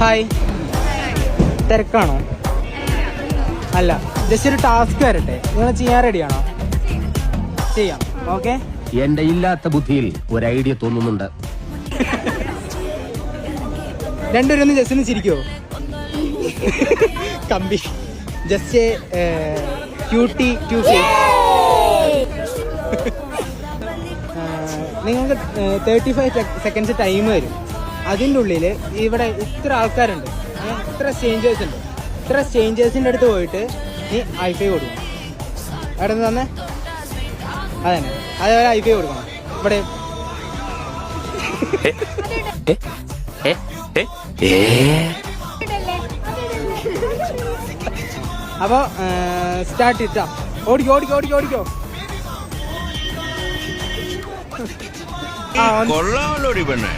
Hi. തിരക്കാണോ? അല്ല just ഒരു task വരട്ടെ. നിങ്ങൾ ചെയ്യാൻ റെഡിയാണോ ചെയ്യാം. ഓക്കെ എന്റെ ഇല്ലാത്ത ബുദ്ധിയിൽ ഒരു ഐഡിയ തോന്നുന്നുണ്ട്. രണ്ടുപേരൊന്നും ജസ്റ്റിന് ചിരിക്കോ? കമ്പി. ജസ്റ്റ് ക്യൂട്ടി നിങ്ങൾക്ക് തേർട്ടി ഫൈവ് സെക്കൻഡ്സ് ടൈം വരും. അതിന്റെ ഉള്ളിൽ ഇവിടെ ഇത്ര ആൾക്കാരുണ്ട്. ഇത്ര സ്റ്റേഞ്ചേഴ്സ് ഉണ്ട്. ഇത്ര സ്റ്റേഞ്ചേഴ്സിന്റെ അടുത്ത് പോയിട്ട് നീ ഐഫൈ കൊടുക്കണം. അവിടെ നിന്ന് തന്നെ അതന്നെ. അതേപോലെ ഐഫൈ കൊടുക്കണം. ഇവിടെ. അപ്പോൾ സ്റ്റാർട്ട് ഇട്ടാ ഓടിക്കോ ഓടിക്കോ ഓടിക്കോ ഓടിക്കോ. കൊള്ളാമല്ലോടി പെണ്ണെ.